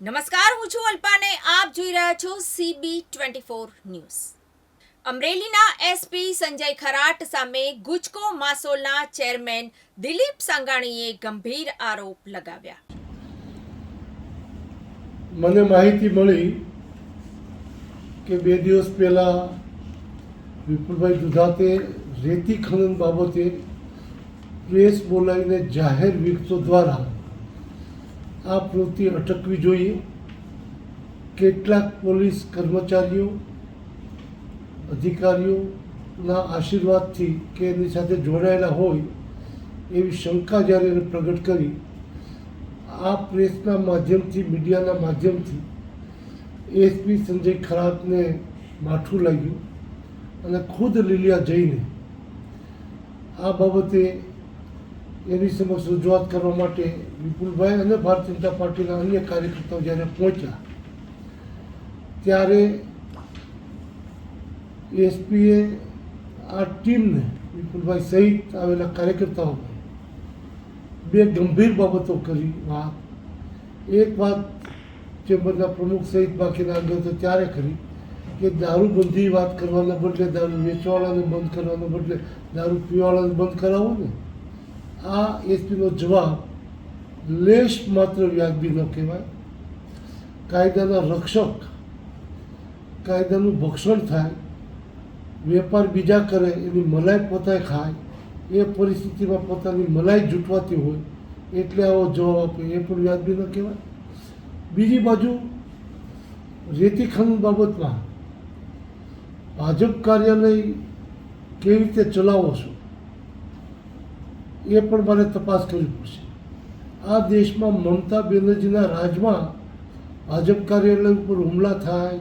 નમસ્કાર, હું છું અલ્પાને. આપ જોઈ રહ્યા છો સીબી ટ્વેન્ટી ફોર ન્યૂઝ. અમરેલીના એસપી સંજય ખરાટ સામે ગુજકો માસોલના ચેરમેન દિલીપ સાંગાણીએ ગંભીર આરોપ લગાવ્યા. મને માહિતી મળી કે બે દિવસ પહેલાં વિપુલભાઈ દુધાતે રેતી ખનન બાબતે પ્રેસ બોલાવીને જાહેર વિગતો દ્વારા આ પ્રવૃત્તિ અટકવી જોઈએ. કેટલાક પોલીસ કર્મચારીઓ, અધિકારીઓના આશીર્વાદથી કે એની સાથે જોડાયેલા હોય એવી શંકા જ્યારે એને પ્રગટ કરી, આ પ્રેસના માધ્યમથી, મીડિયાના માધ્યમથી એસપી સંજય ખરાતને માઠું લાગ્યું અને ખુદ લીલિયા જઈને આ બાબતે એની સમક્ષ રજૂઆત કરવા માટે વિપુલભાઈ અને ભારતીય જનતા પાર્ટીના અન્ય કાર્યકર્તાઓ જ્યારે પહોંચ્યા, ત્યારે એસપીએ આ ટીમને વિપુલભાઈ સહિત આવેલા કાર્યકર્તાઓ બે ગંભીર બાબતો કરી વાત. એક વાત ચેમ્બરના પ્રમુખ સહિત બાકીના આગળ ત્યારે કરી કે દારૂબંધી વાત કરવાના બદલે દારૂ વેચવાવાળાને બંધ કરવાના બદલે દારૂ પીવાવાળાને બંધ કરાવો ને. આ એસપીનો જવાબ લેશ માત્ર વ્યાજબી ન કહેવાય. કાયદાના રક્ષક કાયદાનું ભક્ષણ થાય, વેપાર બીજા કરે, એની મલાઈ પોતાએ ખાય, એ પરિસ્થિતિમાં પોતાની મલાઈ જૂટવાતી હોય, એટલે આવો જવાબ આપે, એ પણ વ્યાજબી ન કહેવાય. બીજી બાજુ રેતી ખનન બાબતમાં ભાજપ કાર્યાલય કેવી રીતે ચલાવો છો? એ પણ મારે તપાસ કરવી પડશે. આ દેશમાં મમતા બેનર્જીના રાજમાં ભાજપ કાર્યાલય ઉપર હુમલા થાય,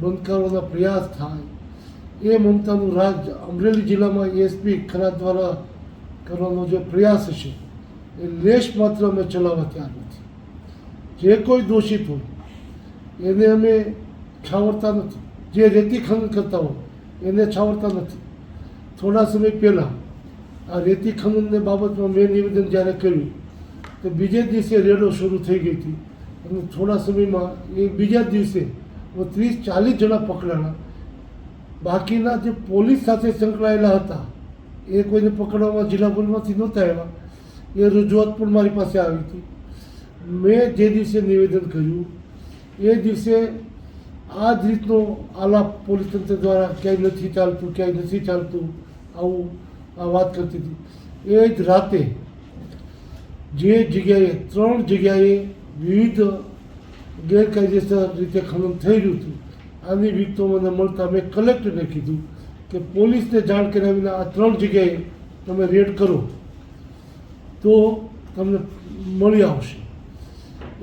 બંધ કરવાના પ્રયાસ થાય, એ મમતાનું રાજ અમરેલી જિલ્લામાં એસપી ખરા દ્વારા કરવાનો જે પ્રયાસ હશે, એ લેશ માત્ર અમે ચલાવવા તૈયાર નથી. જે કોઈ દોષિત હોય, એને અમે છાવરતા નથી. જે રેતી ખનન કરતા હોય, એને છાવરતા નથી. થોડા સમય પહેલાં આ રેતી ખનનને બાબતમાં મેં નિવેદન જ્યારે કર્યું, તો બીજે દિવસે રેડો શરૂ થઈ ગઈ હતી. અને થોડા સમયમાં એ બીજા દિવસે ત્રીસ ચાલીસ જણા પકડાણા. બાકીના જે પોલીસ સાથે સંકળાયેલા હતા, એ કોઈને પકડવામાં જિલ્લા પોલીસમાંથી નહોતા આવ્યા. એ રજૂઆત પણ મારી પાસે આવી હતી. મેં જે દિવસે નિવેદન કર્યું, એ દિવસે આ જ રીતનો આલાપ પોલીસ તંત્ર દ્વારા ક્યાંય નથી ચાલતું, ક્યાંય નથી ચાલતું. આવું આ વાત કરતી હતી. એ જ રાતે જે જગ્યાએ, ત્રણ જગ્યાએ વિવિધ ગેરકાયદેસર રીતે ખનન થઈ રહ્યું હતું, આની વિગતો મને મળતા મેં કલેક્ટરને કીધું કે પોલીસને જાણ કર્યા વિના આ ત્રણ જગ્યાએ તમે રેડ કરો, તો તમને મળી આવશે.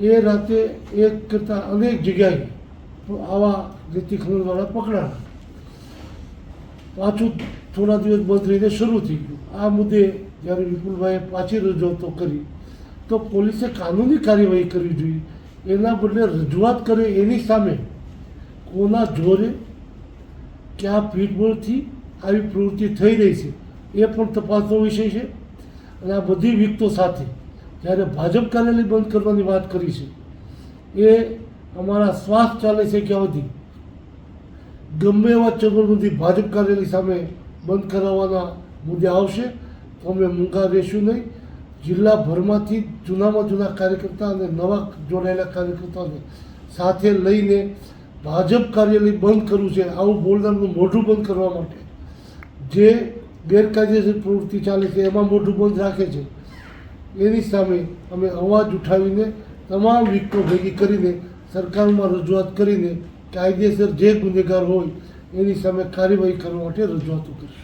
એ રાતે એક કરતાં અનેક જગ્યાએ આવા રેતી ખનનવાળા પકડાયા. પાછું થોડા દિવસ બંધ રહીને શરૂ થઈ ગયું. આ મુદ્દે જ્યારે વિપુલભાઈએ પાછી રજૂઆતો કરી, તો પોલીસે કાનૂની કાર્યવાહી કરવી જોઈએ. એના બદલે રજૂઆત કરે એની સામે કોના જોરે ક્યાં પીઠબળથી આવી પ્રવૃત્તિ થઈ રહી છે, એ પણ તપાસનો વિષય છે. અને આ બધી વિગતો સાથે જ્યારે ભાજપ કાર્યાલય બંધ કરવાની વાત કરી છે, એ અમારા શ્વાસ ચાલે છે ક્યાં સુધી ગમે એવા ચગરબંધી ભાજપ કાર્યાલય સામે બંધ કરાવવાના મુદ્દે આવશે. તો અમે મૂંગા રહેશું નહીં. જિલ્લાભરમાંથી જૂનામાં જૂના કાર્યકર્તા અને નવા જોડાયેલા કાર્યકર્તાઓને સાથે લઈને ભાજપ કાર્યાલય બંધ કરવું છે. આવું બોલનારનું મોઢું બંધ કરવા માટે. જે ગેરકાયદેસર પ્રવૃત્તિ ચાલે છે, એમાં મોઢું બંધ રાખે છે. એની સામે અમે અવાજ ઉઠાવીને તમામ વિકટો ભેગી કરીને સરકારમાં રજૂઆત કરીને કાયદેસર જે ગુનેગાર હોય એની સામે કાર્યવાહી કરવા માટે રજૂઆતો કરીશું.